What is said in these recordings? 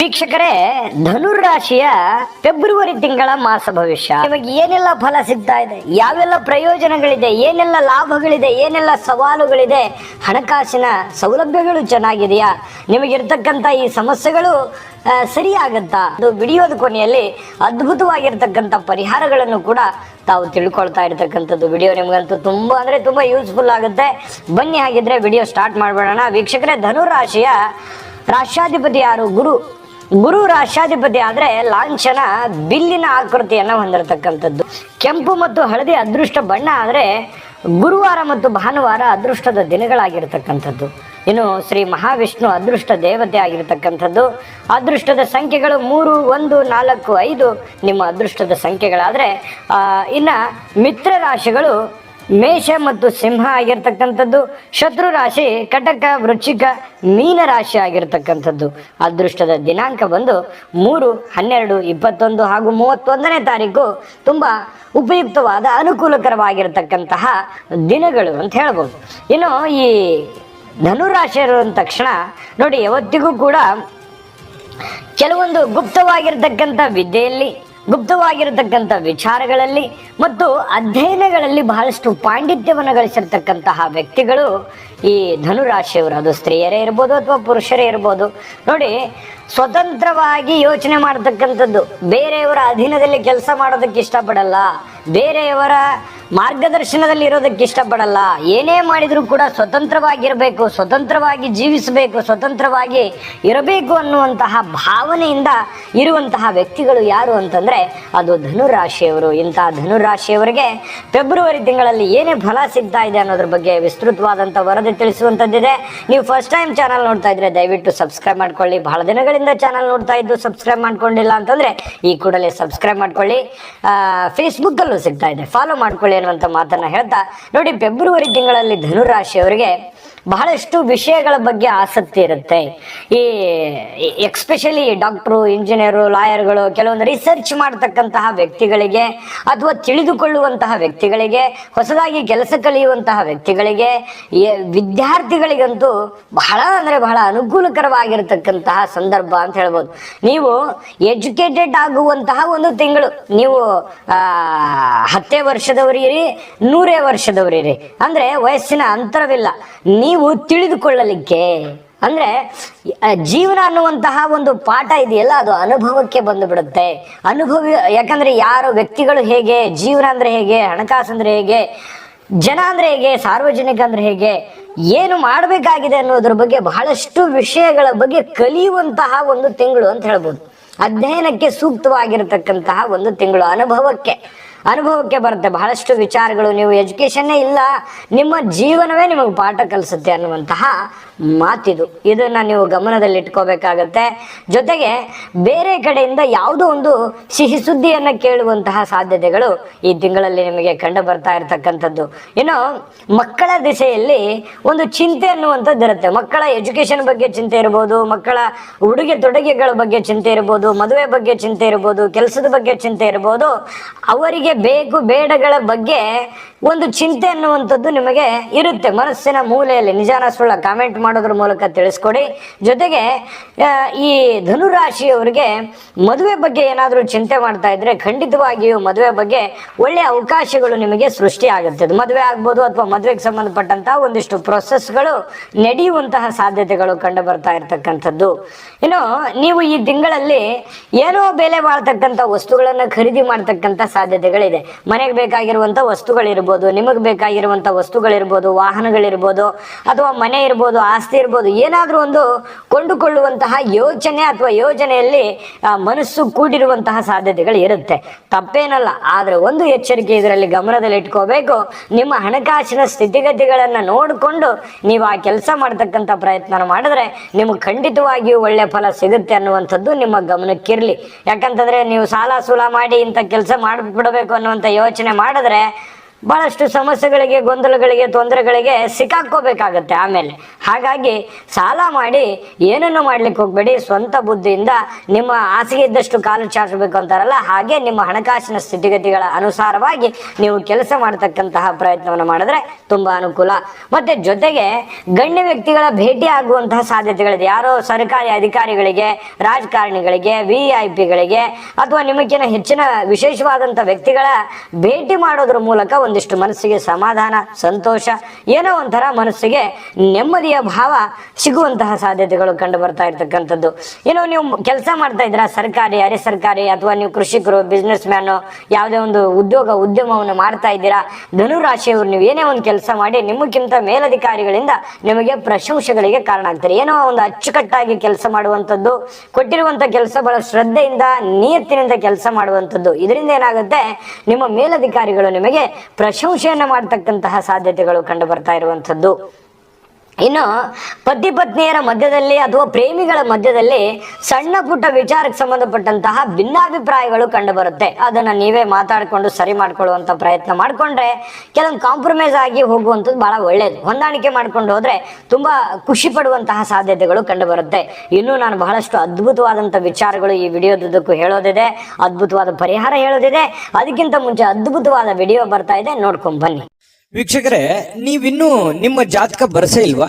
ವೀಕ್ಷಕರೇ ಧನುರಾಶಿಯ ಫೆಬ್ರವರಿ ತಿಂಗಳ ಮಾಸ ಭವಿಷ್ಯ. ನಿಮಗೆ ಏನೆಲ್ಲ ಫಲ ಸಿಗ್ತಾ ಇದೆ? ಯಾವೆಲ್ಲ ಪ್ರಯೋಜನಗಳಿದೆ? ಏನೆಲ್ಲ ಲಾಭಗಳಿದೆ? ಏನೆಲ್ಲ ಸವಾಲುಗಳಿದೆ? ಹಣಕಾಸಿನ ಸೌಲಭ್ಯಗಳು ಚೆನ್ನಾಗಿದೆಯಾ? ನಿಮಗಿರ್ತಕ್ಕಂಥ ಈ ಸಮಸ್ಯೆಗಳು ಸರಿಯಾಗುತ್ತಾ ಸರಿಯಾಗತ್ತಾ? ಅದು ವಿಡಿಯೋದ ಕೊನೆಯಲ್ಲಿ ಅದ್ಭುತವಾಗಿರ್ತಕ್ಕಂಥ ಪರಿಹಾರಗಳನ್ನು ಕೂಡ ತಾವು ತಿಳ್ಕೊಳ್ತಾ ಇರ್ತಕ್ಕಂಥದ್ದು ವಿಡಿಯೋ. ನಿಮಗಂತೂ ತುಂಬ ಅಂದರೆ ತುಂಬ ಯೂಸ್ಫುಲ್ ಆಗುತ್ತೆ. ಬನ್ನಿ ಹಾಗಿದ್ರೆ ವಿಡಿಯೋ ಸ್ಟಾರ್ಟ್ ಮಾಡ್ಬಿಡೋಣ. ವೀಕ್ಷಕರೇ ಧನುರಾಶಿಯ ರಾಷ್ಟ್ರಾಧಿಪತಿ ಯಾರು? ಗುರು. ಗುರು ರಾಷ್ಟ್ರಾಧಿಪತಿ ಆದ್ರೆ ಲಾಂಛನ ಬಿಲ್ಲಿನ ಆಕೃತಿಯನ್ನ ಹೊಂದಿರತಕ್ಕಂಥದ್ದು. ಕೆಂಪು ಮತ್ತು ಹಳದಿ ಅದೃಷ್ಟ ಬಣ್ಣ ಆದ್ರೆ ಗುರುವಾರ ಮತ್ತು ಭಾನುವಾರ ಅದೃಷ್ಟದ ದಿನಗಳಾಗಿರ್ತಕ್ಕಂಥದ್ದು. ಇನ್ನು ಶ್ರೀ ಮಹಾವಿಷ್ಣು ಅದೃಷ್ಟ ದೇವತೆ ಆಗಿರತಕ್ಕಂಥದ್ದು. ಅದೃಷ್ಟದ ಸಂಖ್ಯೆಗಳು ಮೂರು, ಒಂದು, ನಾಲ್ಕು, ಐದು ನಿಮ್ಮ ಅದೃಷ್ಟದ ಸಂಖ್ಯೆಗಳಾದರೆ ಇನ್ನು ಮಿತ್ರ ರಾಶಿಗಳು ಮೇಷ ಮತ್ತು ಸಿಂಹ ಆಗಿರ್ತಕ್ಕಂಥದ್ದು, ಶತ್ರು ರಾಶಿ, ಕಟಕ, ವೃಶ್ಚಿಕ, ಮೀನ ರಾಶಿ ಆಗಿರ್ತಕ್ಕಂಥದ್ದು. ಅದೃಷ್ಟದ ದಿನಾಂಕ ಬಂದು ಮೂರು, ಹನ್ನೆರಡು, ಇಪ್ಪತ್ತೊಂದು ಹಾಗೂ ಮೂವತ್ತೊಂದನೇ ತಾರೀಕು ತುಂಬ ಉಪಯುಕ್ತವಾದ, ಅನುಕೂಲಕರವಾಗಿರ್ತಕ್ಕಂತಹ ದಿನಗಳು ಅಂತ ಹೇಳ್ಬೋದು. ಇನ್ನು ಈ ಧನುರಾಶಿ ಇರುವಂತ ತಕ್ಷಣ ನೋಡಿ, ಯಾವತ್ತಿಗೂ ಕೂಡ ಕೆಲವೊಂದು ಗುಪ್ತವಾಗಿರ್ತಕ್ಕಂಥ ವಿದ್ಯೆಯಲ್ಲಿ ಗುಪ್ತವಾಗಿರತಕ್ಕಂಥ ವಿಚಾರಗಳಲ್ಲಿ ಮತ್ತು ಅಧ್ಯಯನಗಳಲ್ಲಿ ಬಹಳಷ್ಟು ಪಾಂಡಿತ್ಯವನ್ನು ಗಳಿಸಿರ್ತಕ್ಕಂತಹ ವ್ಯಕ್ತಿಗಳು ಈ ಧನುರಾಶಿಯವರು. ಅದು ಸ್ತ್ರೀಯರೇ ಇರ್ಬೋದು ಅಥವಾ ಪುರುಷರೇ ಇರ್ಬೋದು. ನೋಡಿ, ಸ್ವತಂತ್ರವಾಗಿ ಯೋಚನೆ ಮಾಡತಕ್ಕಂಥದ್ದು ಬೇರೆಯವರ ಅಧೀನದಲ್ಲಿ ಕೆಲಸ ಮಾಡೋದಕ್ಕೆ ಇಷ್ಟಪಡಲ್ಲ. ಬೇರೆಯವರ ಮಾರ್ಗದರ್ಶನದಲ್ಲಿ ಇರೋದಕ್ಕೆ ಇಷ್ಟಪಡಲ್ಲ. ಏನೇ ಮಾಡಿದರೂ ಕೂಡ ಸ್ವತಂತ್ರವಾಗಿರಬೇಕು, ಸ್ವತಂತ್ರವಾಗಿ ಜೀವಿಸಬೇಕು, ಸ್ವತಂತ್ರವಾಗಿ ಇರಬೇಕು ಅನ್ನುವಂತಹ ಭಾವನೆಯಿಂದ ಇರುವಂತಹ ವ್ಯಕ್ತಿಗಳು ಯಾರು ಅಂತಂದ್ರೆ ಅದು ಧನುರಾಶಿಯವರು. ಇಂತಹ ಧನುರಾಶಿಯವರಿಗೆ ಫೆಬ್ರವರಿ ತಿಂಗಳಲ್ಲಿ ಏನೇ ಫಲ ಸಿಗ್ತಾ ಇದೆ ಅನ್ನೋದ್ರ ಬಗ್ಗೆ ವಿಸ್ತೃತವಾದಂಥ ವರದಿ ತಿಳಿಸುವಂಥದ್ದಿದೆ. ನೀವು ಫಸ್ಟ್ ಟೈಮ್ ಚಾನಲ್ ನೋಡ್ತಾ ಇದ್ರೆ ದಯವಿಟ್ಟು ಸಬ್ಸ್ಕ್ರೈಬ್ ಮಾಡ್ಕೊಳ್ಳಿ. ಬಹಳ ದಿನಗಳಿಂದ ಚಾನಲ್ ನೋಡ್ತಾ ಇದ್ದು ಸಬ್ಸ್ಕ್ರೈಬ್ ಮಾಡ್ಕೊಂಡಿಲ್ಲ ಅಂತಂದ್ರೆ ಈ ಕೂಡಲೇ ಸಬ್ಸ್ಕ್ರೈಬ್ ಮಾಡ್ಕೊಳ್ಳಿ. ಫೇಸ್ಬುಕ್ ಅಲ್ಲೂ ಸಿಗ್ತಾ ಇದೆ. ಫಾಲೋ ಮಾಡ್ಕೊಳ್ಳಿ. ಅನ್ನುವಂಥ ಮಾತನ್ನ ಹೇಳ್ತಾ ನೋಡಿ ಫೆಬ್ರವರಿ ತಿಂಗಳಲ್ಲಿ ಧನುರಾಶಿಯವರಿಗೆ ಬಹಳಷ್ಟು ವಿಷಯಗಳ ಬಗ್ಗೆ ಆಸಕ್ತಿ ಇರುತ್ತೆ. ಈ ಎಕ್ಸ್ಪೆಷಲಿ ಡಾಕ್ಟ್ರು ಇಂಜಿನಿಯರು ಲಾಯರ್ಗಳು ಕೆಲವೊಂದು ರಿಸರ್ಚ್ ಮಾಡ್ತಕ್ಕಂತಹ ವ್ಯಕ್ತಿಗಳಿಗೆ ಅಥವಾ ತಿಳಿದುಕೊಳ್ಳುವಂತಹ ವ್ಯಕ್ತಿಗಳಿಗೆ, ಹೊಸದಾಗಿ ಕೆಲಸ ಕಲಿಯುವಂತಹ ವ್ಯಕ್ತಿಗಳಿಗೆ ವಿದ್ಯಾರ್ಥಿಗಳಿಗಂತೂ ಬಹಳ ಅಂದರೆ ಬಹಳ ಅನುಕೂಲಕರವಾಗಿರತಕ್ಕಂತಹ ಸಂದರ್ಭ ಅಂತ ಹೇಳ್ಬೋದು. ನೀವು ಎಜುಕೇಟೆಡ್ ಆಗುವಂತಹ ಒಂದು ತಿಂಗಳು, ನೀವು ಹತ್ತೇ ವರ್ಷದವರಿರಿ, ನೂರೇ ವರ್ಷದವರಿರಿ. ಅಂದ್ರೆ ವಯಸ್ಸಿನ ಅಂತರವಿಲ್ಲ. ನೀವು ತಿಳಿದುಕೊಳ್ಳಲಿಕ್ಕೆ? ಅಂದ್ರೆ ಜೀವನ ಅನ್ನುವಂತಹ ಒಂದು ಪಾಠ ಇದೆಯಲ್ಲ, ಅದು ಅನುಭವಕ್ಕೆ ಬಂದು ಬಿಡುತ್ತೆ ಅನುಭವ, ಯಾಕಂದ್ರೆ ಯಾರು ವ್ಯಕ್ತಿಗಳು ಹೇಗೆ, ಜೀವನ ಅಂದ್ರೆ ಹೇಗೆ, ಹಣಕಾಸು ಅಂದ್ರೆ ಹೇಗೆ, ಜನ ಅಂದ್ರೆ ಹೇಗೆ, ಸಾರ್ವಜನಿಕ ಅಂದ್ರೆ ಹೇಗೆ, ಏನು ಮಾಡಬೇಕಾಗಿದೆ ಅನ್ನೋದ್ರ ಬಗ್ಗೆ ಬಹಳಷ್ಟು ವಿಷಯಗಳ ಬಗ್ಗೆ ಕಲಿಯುವಂತಹ ಒಂದು ತಿಂಗಳು ಅಂತ ಹೇಳ್ಬೋದು. ಅಧ್ಯಯನಕ್ಕೆ ಸೂಕ್ತವಾಗಿರತಕ್ಕಂತಹ ಒಂದು ತಿಂಗಳು ಅನುಭವಕ್ಕೆ. ಅನುಭವಕ್ಕೆ ಬರುತ್ತೆ. ಬಹಳಷ್ಟು ವಿಚಾರಗಳು ನೀವು ಎಜುಕೇಶನ್ನೇ ಇಲ್ಲ, ನಿಮ್ಮ ಜೀವನವೇ ನಿಮಗೆ ಪಾಠ ಕಲಿಸುತ್ತೆ ಅನ್ನುವಂತಹ ಮಾತಿದು. ಇದನ್ನ ನೀವು ಗಮನದಲ್ಲಿ ಇಟ್ಕೋಬೇಕಾಗತ್ತೆ ಜೊತೆಗೆ ಬೇರೆ ಕಡೆಯಿಂದ ಯಾವುದೋ ಒಂದು ಸಿಹಿ ಸುದ್ದಿಯನ್ನು ಕೇಳುವಂತಹ ಸಾಧ್ಯತೆಗಳು ಈ ತಿಂಗಳಲ್ಲಿ ನಿಮಗೆ ಕಂಡು ಬರ್ತಾ ಇರತಕ್ಕಂಥದ್ದು. ಇನ್ನು ಮಕ್ಕಳ ದಿಸೆಯಲ್ಲಿ ಒಂದು ಚಿಂತೆ ಅನ್ನುವಂಥದ್ದು ಇರುತ್ತೆ. ಮಕ್ಕಳ ಎಜುಕೇಷನ್ ಬಗ್ಗೆ ಚಿಂತೆ ಇರ್ಬೋದು, ಮಕ್ಕಳ ಉಡುಗೆ ತೊಡುಗೆಗಳ ಬಗ್ಗೆ ಚಿಂತೆ ಇರ್ಬೋದು, ಮದುವೆ ಬಗ್ಗೆ ಚಿಂತೆ ಇರ್ಬೋದು, ಕೆಲಸದ ಬಗ್ಗೆ ಚಿಂತೆ ಇರ್ಬೋದು, ಅವರಿಗೆ ಬೇಕು ಬೇಡಗಳ ಬಗ್ಗೆ ಒಂದು ಚಿಂತೆ ಅನ್ನುವಂಥದ್ದು ನಿಮಗೆ ಇರುತ್ತೆ. ಮನಸ್ಸಿನ ಮೂಲೆಯಲ್ಲಿ ನಿಜಾನ ಸುಳ್ಳ ಕಾಮೆಂಟ್ ಮಾಡೋದ್ರ ಮೂಲಕ ತಿಳಿಸ್ಕೊಡಿ. ಜೊತೆಗೆ ಈ ಧನುರಾಶಿಯವರಿಗೆ ಮದುವೆ ಬಗ್ಗೆ ಏನಾದರೂ ಚಿಂತೆ ಮಾಡ್ತಾ ಇದ್ರೆ ಖಂಡಿತವಾಗಿಯೂ ಮದುವೆ ಬಗ್ಗೆ ಒಳ್ಳೆಯ ಅವಕಾಶಗಳು ನಿಮಗೆ ಸೃಷ್ಟಿ ಆಗುತ್ತೆ. ಮದುವೆ ಆಗ್ಬೋದು ಅಥವಾ ಮದುವೆಗೆ ಸಂಬಂಧಪಟ್ಟಂತಹ ಒಂದಿಷ್ಟು ಪ್ರೊಸೆಸ್ಗಳು ನಡೆಯುವಂತಹ ಸಾಧ್ಯತೆಗಳು ಕಂಡು ಬರ್ತಾ ಇರತಕ್ಕಂಥದ್ದು. ಇನ್ನು, ನೀವು ಈ ತಿಂಗಳಲ್ಲಿ ಏನೋ ಬೆಲೆ ಬಾಳ್ತಕ್ಕಂಥ ವಸ್ತುಗಳನ್ನು ಖರೀದಿ ಮಾಡ್ತಕ್ಕಂಥ ಸಾಧ್ಯತೆಗಳಿದೆ. ಮನೆಗೆ ಬೇಕಾಗಿರುವಂಥ ವಸ್ತುಗಳಿರ್ಬೋದು ನಿಮಗೆ ಬೇಕಾಗಿರುವಂಥ ವಸ್ತುಗಳಿರ್ಬೋದು, ವಾಹನಗಳಿರ್ಬೋದು, ಅಥವಾ ಮನೆ ಇರ್ಬೋದು, ಆಸ್ತಿ ಇರ್ಬೋದು, ಏನಾದರೂ ಒಂದು ಕೊಂಡುಕೊಳ್ಳುವಂತಹ ಯೋಚನೆ ಅಥವಾ ಯೋಜನೆಯಲ್ಲಿ ಮನಸ್ಸು ಕೂಡಿರುವಂತಹ ಸಾಧ್ಯತೆಗಳು ಇರುತ್ತೆ. ತಪ್ಪೇನಲ್ಲ, ಆದರೆ ಒಂದು ಎಚ್ಚರಿಕೆ ಇದರಲ್ಲಿ ಗಮನದಲ್ಲಿ ಇಟ್ಕೋಬೇಕು. ನಿಮ್ಮ ಹಣಕಾಸಿನ ಸ್ಥಿತಿಗತಿಗಳನ್ನು ನೋಡಿಕೊಂಡು ನೀವು ಆ ಕೆಲಸ ಮಾಡ್ತಕ್ಕಂಥ ಪ್ರಯತ್ನ ಮಾಡಿದ್ರೆ ನಿಮಗೆ ಖಂಡಿತವಾಗಿಯೂ ಒಳ್ಳೆ ಫಲ ಸಿಗುತ್ತೆ ಅನ್ನುವಂಥದ್ದು ನಿಮ್ಮ ಗಮನಕ್ಕಿರಲಿ. ಯಾಕಂತಂದ್ರೆ ನೀವು ಸಾಲ ಸೂಲ ಮಾಡಿ ಇಂಥ ಕೆಲಸ ಮಾಡಿಬಿಡಬೇಕು ಅನ್ನುವಂಥ ಯೋಚನೆ ಮಾಡಿದ್ರೆ ಬಹಳಷ್ಟು ಸಮಸ್ಯೆಗಳಿಗೆ, ಗೊಂದಲಗಳಿಗೆ, ತೊಂದರೆಗಳಿಗೆ ಸಿಕ್ಕಾಕ್ಕೋಬೇಕಾಗತ್ತೆ ಆಮೇಲೆ. ಹಾಗಾಗಿ ಸಾಲ ಮಾಡಿ ಏನನ್ನು ಮಾಡ್ಲಿಕ್ಕೆ ಹೋಗ್ಬೇಡಿ. ಸ್ವಂತ ಬುದ್ಧಿಯಿಂದ ನಿಮ್ಮ ಹಾಸಿಗೆ ಇದ್ದಷ್ಟು ಕಾಲು ಚಾಚಬೇಕು ಅಂತಾರಲ್ಲ, ಹಾಗೆ ನಿಮ್ಮ ಹಣಕಾಸಿನ ಸ್ಥಿತಿಗತಿಗಳ ಅನುಸಾರವಾಗಿ ನೀವು ಕೆಲಸ ಮಾಡತಕ್ಕಂತಹ ಪ್ರಯತ್ನವನ್ನು ಮಾಡಿದ್ರೆ ತುಂಬಾ ಅನುಕೂಲ. ಮತ್ತೆ ಜೊತೆಗೆ ಗಣ್ಯ ವ್ಯಕ್ತಿಗಳ ಭೇಟಿ ಆಗುವಂತಹ ಸಾಧ್ಯತೆಗಳಿದೆ. ಯಾರೋ ಸರ್ಕಾರಿ ಅಧಿಕಾರಿಗಳಿಗೆ, ರಾಜಕಾರಣಿಗಳಿಗೆ ವಿ ಐ ಪಿಗಳಿಗೆ ಅಥವಾ ನಿಮಗಿನ ಹೆಚ್ಚಿನ ವಿಶೇಷವಾದಂತಹ ವ್ಯಕ್ತಿಗಳ ಭೇಟಿ ಮಾಡೋದ್ರ ಮೂಲಕ ಒಂದಿಷ್ಟು ಮನಸ್ಸಿಗೆ ಸಮಾಧಾನ, ಸಂತೋಷ, ಏನೋ ಒಂಥರ ಮನಸ್ಸಿಗೆ ನೆಮ್ಮದಿಯ ಭಾವ ಸಿಗುವಂತಹ ಸಾಧ್ಯತೆಗಳು ಕಂಡು ಬರ್ತಾ ಇರ್ತಕ್ಕಂಥದ್ದು. ಏನೋ ನೀವು ಕೆಲಸ ಮಾಡ್ತಾ ಇದ್ರ ಸರ್ಕಾರಿ, ಅರೆ ಸರ್ಕಾರಿ, ಅಥವಾ ನೀವು ಕೃಷಿಕರು ಬಿಸ್ನೆಸ್ ಮ್ಯಾನು ಯಾವುದೇ ಒಂದು ಉದ್ಯೋಗ, ಉದ್ಯಮವನ್ನು ಮಾಡ್ತಾ ಇದ್ದೀರಾ, ಧನುರಾಶಿಯವರು, ನೀವು ಏನೇ ಒಂದು ಕೆಲಸ ಮಾಡಿ, ನಿಮಗಿಂತ ಮೇಲಧಿಕಾರಿಗಳಿಂದ ನಿಮಗೆ ಪ್ರಶಂಸೆಗಳಿಗೆ ಕಾರಣ ಆಗ್ತಾರೆ. ಏನೋ ಒಂದು ಅಚ್ಚುಕಟ್ಟಾಗಿ ಕೆಲಸ ಮಾಡುವಂಥದ್ದು ಕೊಟ್ಟಿರುವಂತ ಕೆಲಸ ಬಹಳ ಶ್ರದ್ಧೆಯಿಂದ, ನಿಯತ್ತಿನಿಂದ ಕೆಲಸ ಮಾಡುವಂಥದ್ದು. ಇದರಿಂದ ಏನಾಗುತ್ತೆ, ನಿಮ್ಮ ಮೇಲಧಿಕಾರಿಗಳು ನಿಮಗೆ ಪ್ರಶಂಸೆಯನ್ನು ಮಾಡ್ತಕ್ಕಂತಹ ಸಾಧ್ಯತೆಗಳು ಕಂಡು ಬರ್ತಾ ಇರುವಂಥದ್ದು. ಇನ್ನು ಪತಿ ಪತ್ನಿಯರ ಮಧ್ಯದಲ್ಲಿ ಅಥವಾ ಪ್ರೇಮಿಗಳ ಮಧ್ಯದಲ್ಲಿ ಸಣ್ಣ ಪುಟ್ಟ ವಿಚಾರಕ್ಕೆ ಸಂಬಂಧಪಟ್ಟಂತಹ ಭಿನ್ನಾಭಿಪ್ರಾಯಗಳು ಕಂಡು ಬರುತ್ತೆ ಅದನ್ನ ನೀವೇ ಮಾತಾಡಿಕೊಂಡು ಸರಿ ಮಾಡ್ಕೊಳ್ಳುವಂತ ಪ್ರಯತ್ನ ಮಾಡಿಕೊಂಡ್ರೆ ಕೆಲವೊಂದು ಕಾಂಪ್ರಮೈಸ್ ಆಗಿ ಹೋಗುವಂಥದ್ದು ಬಹಳ ಒಳ್ಳೇದು. ಹೊಂದಾಣಿಕೆ ಮಾಡ್ಕೊಂಡು ಹೋದ್ರೆ ತುಂಬಾ ಖುಷಿ ಪಡುವಂತಹ ಸಾಧ್ಯತೆಗಳು ಕಂಡು ಬರುತ್ತೆ ಇನ್ನು ನಾನು ಬಹಳಷ್ಟು ಅದ್ಭುತವಾದಂಥ ವಿಚಾರಗಳು ಈ ವಿಡಿಯೋದುದ್ದಕ್ಕೂ ಹೇಳೋದಿದೆ. ಅದ್ಭುತವಾದ ಪರಿಹಾರ ಹೇಳೋದಿದೆ. ಅದಕ್ಕಿಂತ ಮುಂಚೆ ಅದ್ಭುತವಾದ ವಿಡಿಯೋ ಬರ್ತಾ ಇದೆ. ನೋಡ್ಕೊಂಡ್ ಬನ್ನಿ. ವೀಕ್ಷಕರೇ ನೀವಿನ್ನೂ ನಿಮ್ಮ ಜಾತಕ ಬರಸೇ ಇಲ್ವಾ?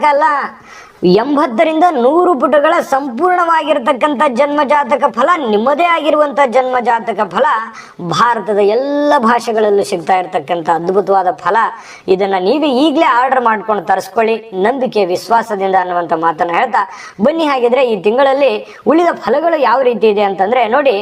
ಅಲ್ಲ ಎಂಬತ್ತರಿಂದ ನೂರು ಪುಟಗಳ ಸಂಪೂರ್ಣವಾಗಿರ್ತಕ್ಕಂಥ ಜನ್ಮ ಜಾತಕ ಫಲ, ನಿಮ್ಮದೇ ಆಗಿರುವಂಥ ಜನ್ಮ ಜಾತಕ ಫಲ, ಭಾರತದ ಎಲ್ಲ ಭಾಷೆಗಳಲ್ಲೂ ಸಿಗ್ತಾ ಇರತಕ್ಕಂಥ ಅದ್ಭುತವಾದ ಫಲ. ಇದನ್ನ ನೀವೇ ಈಗಲೇ ಆರ್ಡರ್ ಮಾಡ್ಕೊಂಡು ತರಿಸ್ಕೊಳ್ಳಿ. ನಂಬಿಕೆ, ವಿಶ್ವಾಸದಿಂದ ಅನ್ನುವಂಥ ಮಾತನ್ನ ಹೇಳ್ತಾ ಬನ್ನಿ. ಹಾಗಿದ್ರೆ ಈ ತಿಂಗಳಲ್ಲಿ ಉಳಿದ ಫಲಗಳು ಯಾವ ರೀತಿ ಇದೆ ಅಂತಂದ್ರೆ ನೋಡಿ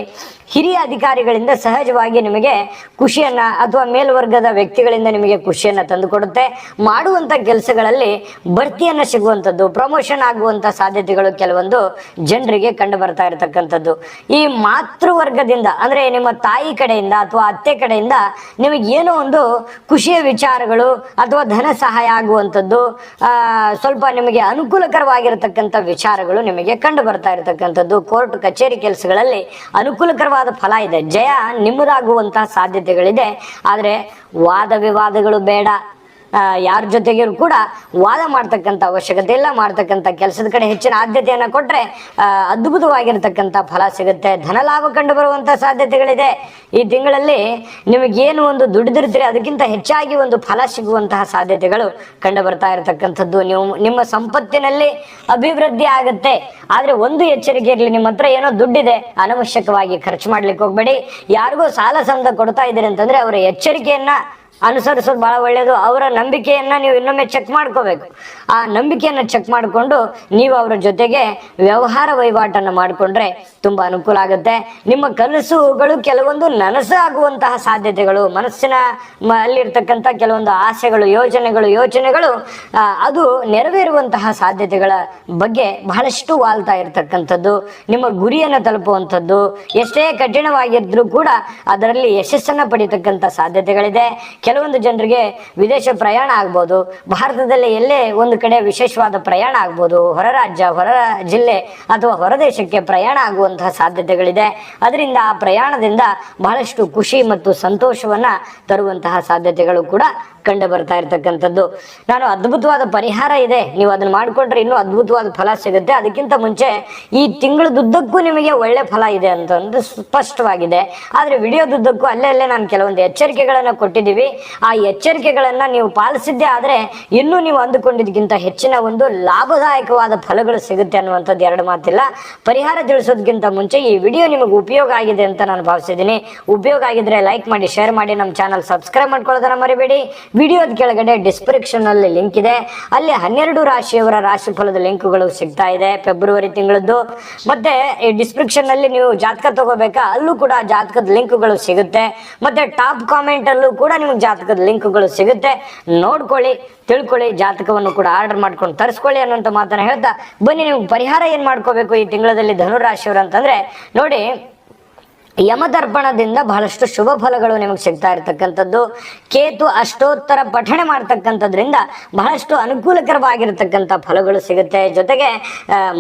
ಹಿರಿಯ ಅಧಿಕಾರಿಗಳಿಂದ ಸಹಜವಾಗಿ ನಿಮಗೆ ಖುಷಿಯನ್ನ ಅಥವಾ ಮೇಲ್ವರ್ಗದ ವ್ಯಕ್ತಿಗಳಿಂದ ನಿಮಗೆ ಖುಷಿಯನ್ನ ತಂದುಕೊಡುತ್ತೆ. ಮಾಡುವಂತ ಕೆಲಸಗಳಲ್ಲಿ ಬಡ್ತಿಯನ್ನ ಸಿಗುವಂಥದ್ದು ಪ್ರಮೋಷನ್ ಆಗುವಂತ ಸಾಧ್ಯತೆಗಳು ಕೆಲವೊಂದು ಜನರಿಗೆ ಕಂಡು ಬರ್ತಾ ಇರತಕ್ಕಂಥದ್ದು. ಈ ಮಾತೃವರ್ಗದಿಂದ ಅಂದ್ರೆ ನಿಮ್ಮ ತಾಯಿ ಕಡೆಯಿಂದ ಅಥವಾ ಅತ್ತೆ ಕಡೆಯಿಂದ ನಿಮಗೆ ಏನೋ ಒಂದು ಖುಷಿಯ ವಿಚಾರಗಳು ಅಥವಾ ಧನ ಸಹಾಯ ಆಗುವಂಥದ್ದು ಸ್ವಲ್ಪ ನಿಮಗೆ ಅನುಕೂಲಕರವಾಗಿರತಕ್ಕಂಥ ವಿಚಾರಗಳು ನಿಮಗೆ ಕಂಡು ಬರ್ತಾ ಇರತಕ್ಕಂಥದ್ದು. ಕೋರ್ಟ್, ಕಚೇರಿ ಕೆಲಸಗಳಲ್ಲಿ ಅನುಕೂಲಕರವಾದ ಫಲ ಇದೆ. ಜಯ ನಿಮ್ಮದಾಗುವಂತಹ ಸಾಧ್ಯತೆಗಳಿದೆ. ಆದರೆ ವಾದ ವಿವಾದಗಳು ಬೇಡ. ಯಾರ ಜೊತೆಗೂ ಕೂಡ ವಾದ ಮಾಡ್ತಕ್ಕಂಥ ಅವಶ್ಯಕತೆ ಇಲ್ಲ, ಮಾಡ್ತಕ್ಕಂಥ ಕೆಲಸದ ಕಡೆ ಹೆಚ್ಚಿನ ಆದ್ಯತೆಯನ್ನು ಕೊಟ್ಟರೆ ಅದ್ಭುತವಾಗಿರ್ತಕ್ಕಂಥ ಫಲ ಸಿಗುತ್ತೆ. ಧನಲಾಭ ಕಂಡು ಬರುವಂಥ ಸಾಧ್ಯತೆಗಳಿದೆ. ಈ ತಿಂಗಳಲ್ಲಿ ನಿಮಗೇನು ಒಂದು ದುಡಿದಿರ್ತೀರಿ, ಅದಕ್ಕಿಂತ ಹೆಚ್ಚಾಗಿ ಒಂದು ಫಲ ಸಿಗುವಂತಹ ಸಾಧ್ಯತೆಗಳು ಕಂಡು ಬರ್ತಾ ಇರತಕ್ಕಂಥದ್ದು. ನೀವು, ನಿಮ್ಮ ಸಂಪತ್ತಿನಲ್ಲಿ ಅಭಿವೃದ್ಧಿ ಆಗುತ್ತೆ. ಆದರೆ ಒಂದು ಎಚ್ಚರಿಕೆ ಇರಲಿ, ನಿಮ್ಮ ಹತ್ರ ಏನೋ ದುಡ್ಡಿದೆ, ಅನವಶ್ಯಕವಾಗಿ ಖರ್ಚು ಮಾಡ್ಲಿಕ್ಕೆ ಹೋಗ್ಬೇಡಿ. ಯಾರಿಗೂ ಸಾಲ ಸಂದ ಕೊಡ್ತಾ ಇದ್ದೀರಿ ಅಂತಂದ್ರೆ, ಅವರ ಎಚ್ಚರಿಕೆಯನ್ನ ಅನುಸರಿಸೋದು ಬಹಳ ಒಳ್ಳೆಯದು ಅವರ ನಂಬಿಕೆಯನ್ನ ನೀವು ಇನ್ನೊಮ್ಮೆ ಚೆಕ್ ಮಾಡ್ಕೋಬೇಕು. ಆ ನಂಬಿಕೆಯನ್ನ ಚೆಕ್ ಮಾಡಿಕೊಂಡು ನೀವು ಅವರ ಜೊತೆಗೆ ವ್ಯವಹಾರ ವಹಿವಾಟನ್ನು ಮಾಡಿಕೊಂಡ್ರೆ ತುಂಬಾ ಅನುಕೂಲ ಆಗುತ್ತೆ. ನಿಮ್ಮ ಕನಸುಗಳು ಕೆಲವೊಂದು ನನಸು ಆಗುವಂತಹ ಸಾಧ್ಯತೆಗಳು, ಮನಸ್ಸಿನ ಅಲ್ಲಿರ್ತಕ್ಕಂಥ ಕೆಲವೊಂದು ಆಸೆಗಳು, ಯೋಜನೆಗಳು, ಯೋಚನೆಗಳು ಅದು ನೆರವೇರುವಂತಹ ಸಾಧ್ಯತೆಗಳ ಬಗ್ಗೆ ಬಹಳಷ್ಟು ವಾಲ್ತಾ ಇರತಕ್ಕಂಥದ್ದು. ನಿಮ್ಮ ಗುರಿಯನ್ನು ತಲುಪುವಂಥದ್ದು. ಎಷ್ಟೇ ಕಠಿಣವಾಗಿದ್ದರೂ ಕೂಡ ಅದರಲ್ಲಿ ಯಶಸ್ಸನ್ನು ಪಡಿತಕ್ಕಂಥ ಸಾಧ್ಯತೆಗಳಿದೆ. ಕೆಲವೊಂದು ಜನರಿಗೆ ವಿದೇಶ ಪ್ರಯಾಣ ಆಗ್ಬೋದು, ಭಾರತದಲ್ಲಿ ಎಲ್ಲೇ ಒಂದು ಕಡೆ ವಿಶೇಷವಾದ ಪ್ರಯಾಣ ಆಗ್ಬೋದು, ಹೊರ ರಾಜ್ಯ, ಹೊರ ಜಿಲ್ಲೆ ಅಥವಾ ಹೊರದೇಶಕ್ಕೆ ಪ್ರಯಾಣ ಆಗುವಂತಹ ಸಾಧ್ಯತೆಗಳಿದೆ. ಅದರಿಂದ ಆ ಪ್ರಯಾಣದಿಂದ ಬಹಳಷ್ಟು ಖುಷಿ ಮತ್ತು ಸಂತೋಷವನ್ನ ತರುವಂತಹ ಸಾಧ್ಯತೆಗಳು ಕೂಡ ಕಂಡು ಬರ್ತಾ ಇರತಕ್ಕಂಥದ್ದು. ನಾನು ಅದ್ಭುತವಾದ ಪರಿಹಾರ ಇದೆ. ನೀವು ಅದನ್ನ ಮಾಡಿಕೊಂಡ್ರೆ ಇನ್ನೂ ಅದ್ಭುತವಾದ ಫಲ ಸಿಗುತ್ತೆ. ಅದಕ್ಕಿಂತ ಮುಂಚೆ ಈ ತಿಂಗಳದುದ್ದಕ್ಕೂ ನಿಮಗೆ ಒಳ್ಳೆ ಫಲ ಇದೆ ಅಂತಂದು ಸ್ಪಷ್ಟವಾಗಿದೆ. ಆದರೆ ವಿಡಿಯೋದುದ್ದಕ್ಕೂ ಅಲ್ಲೇ ಅಲ್ಲೇ ನಾನು ಕೆಲವೊಂದು ಎಚ್ಚರಿಕೆಗಳನ್ನು ಕೊಟ್ಟಿದ್ದೀವಿ. ಆ ಎಚ್ಚರಿಕೆಗಳನ್ನ ನೀವು ಪಾಲಿಸಿದ್ದೇ ಆದರೆ ಇನ್ನೂ ನೀವು ಅಂದುಕೊಂಡಿದ್ದಕ್ಕಿಂತ ಹೆಚ್ಚಿನ ಒಂದು ಲಾಭದಾಯಕವಾದ ಫಲಗಳು ಸಿಗುತ್ತೆ ಅನ್ನುವಂಥದ್ದು ಎರಡು ಮಾತಿಲ್ಲ. ಪರಿಹಾರ ತಿಳಿಸೋದಕ್ಕಿಂತ ಮುಂಚೆ ಈ ವಿಡಿಯೋ ನಿಮಗೆ ಉಪಯೋಗ ಆಗಿದೆ ಅಂತ ನಾನು ಭಾವಿಸಿದ್ದೀನಿ. ಉಪಯೋಗ ಆಗಿದ್ರೆ ಲೈಕ್ ಮಾಡಿ, ಶೇರ್ ಮಾಡಿ, ನಮ್ಮ ಚಾನಲ್ ಸಬ್ಸ್ಕ್ರೈಬ್ ಮಾಡ್ಕೊಳ್ಳೋದನ್ನ ಮರಿಬೇಡಿ. ವಿಡಿಯೋದ ಕೆಳಗಡೆ ಡಿಸ್ಕ್ರಿಪ್ಷನ್ ಅಲ್ಲಿ ಲಿಂಕ್ ಇದೆ. ಅಲ್ಲಿ ಹನ್ನೆರಡು ರಾಶಿಯವರ ರಾಶಿ ಫಲದ ಲಿಂಕ್ಗಳು ಸಿಗ್ತಾ ಇದೆ ಫೆಬ್ರವರಿ ತಿಂಗಳದ್ದು. ಮತ್ತೆ ಈ ಡಿಸ್ಕ್ರಿಪ್ಷನ್ ಅಲ್ಲಿ ನೀವು ಜಾತಕ ತಗೋಬೇಕಾ, ಅಲ್ಲೂ ಕೂಡ ಜಾತಕದ ಲಿಂಕ್ಗಳು ಸಿಗುತ್ತೆ. ಮತ್ತೆ ಟಾಪ್ ಕಾಮೆಂಟ್ ಅಲ್ಲೂ ಕೂಡ ನಿಮ್ಗೆ ಜಾತಕದ ಲಿಂಕ್ಗಳು ಸಿಗುತ್ತೆ. ನೋಡ್ಕೊಳ್ಳಿ, ತಿಳ್ಕೊಳ್ಳಿ, ಜಾತಕವನ್ನು ಕೂಡ ಆರ್ಡರ್ ಮಾಡ್ಕೊಂಡು ತರಿಸ್ಕೊಳ್ಳಿ ಅನ್ನೋಂಥ ಮಾತನ್ನ ಹೇಳ್ತಾ, ಬನ್ನಿ ನೀವು ಪರಿಹಾರ ಏನ್ ಮಾಡ್ಕೋಬೇಕು ಈ ತಿಂಗಳಲ್ಲಿ ಧನುರಾಶಿಯವರು ಅಂತಂದ್ರೆ, ನೋಡಿ ಯಮದರ್ಪಣದಿಂದ ಬಹಳಷ್ಟು ಶುಭ ಫಲಗಳು ನಿಮಗೆ ಸಿಗ್ತಾ ಇರತಕ್ಕಂಥದ್ದು. ಕೇತು ಅಷ್ಟೋತ್ತರ ಪಠಣೆ ಮಾಡ್ತಕ್ಕಂಥದ್ರಿಂದ ಬಹಳಷ್ಟು ಅನುಕೂಲಕರವಾಗಿರ್ತಕ್ಕಂಥ ಫಲಗಳು ಸಿಗುತ್ತೆ. ಜೊತೆಗೆ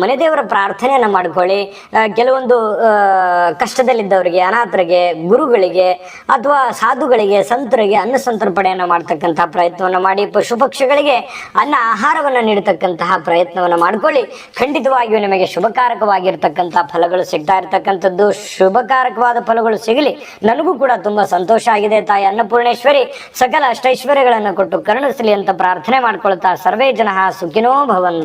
ಮನೆ ದೇವರ ಪ್ರಾರ್ಥನೆಯನ್ನ ಮಾಡ್ಕೊಳ್ಳಿ. ಕೆಲವೊಂದು ಕಷ್ಟದಲ್ಲಿದ್ದವರಿಗೆ, ಅನಾಥರಿಗೆ, ಗುರುಗಳಿಗೆ ಅಥವಾ ಸಾಧುಗಳಿಗೆ, ಸಂತರಿಗೆ ಅನ್ನ ಸಂತರ್ಪಣೆಯನ್ನು ಮಾಡ್ತಕ್ಕಂತಹ ಪ್ರಯತ್ನವನ್ನು ಮಾಡಿ, ಪಶು ಪಕ್ಷಿಗಳಿಗೆ ಅನ್ನ ಆಹಾರವನ್ನು ನೀಡತಕ್ಕಂತಹ ಪ್ರಯತ್ನವನ್ನು ಮಾಡ್ಕೊಳ್ಳಿ. ಖಂಡಿತವಾಗಿಯೂ ನಿಮಗೆ ಶುಭಕಾರಕವಾಗಿರ್ತಕ್ಕಂಥ ಫಲಗಳು ಸಿಗ್ತಾ ಇರತಕ್ಕಂಥದ್ದು. ಶುಭಕಾರಕವಾದ ಫಲಗಳು ಸಿಗಲಿ. ನನಗೂ ಕೂಡ ತುಂಬಾ ಸಂತೋಷ ಆಗಿದೆ ತಾಯಿ ಅನ್ನಪೂರ್ಣೇಶ್ವರಿ. ಸಕಲ ಅಷ್ಟೈಶ್ವರ್ಯಗಳನ್ನು ಕೊಟ್ಟು ಕರುಣಿಸಲಿ ಅಂತ ಪ್ರಾರ್ಥನೆ ಮಾಡ್ಕೊಳ್ತಾ ಸರ್ವೇ ಜನ ಸುಖಿನೋ ಭವನ್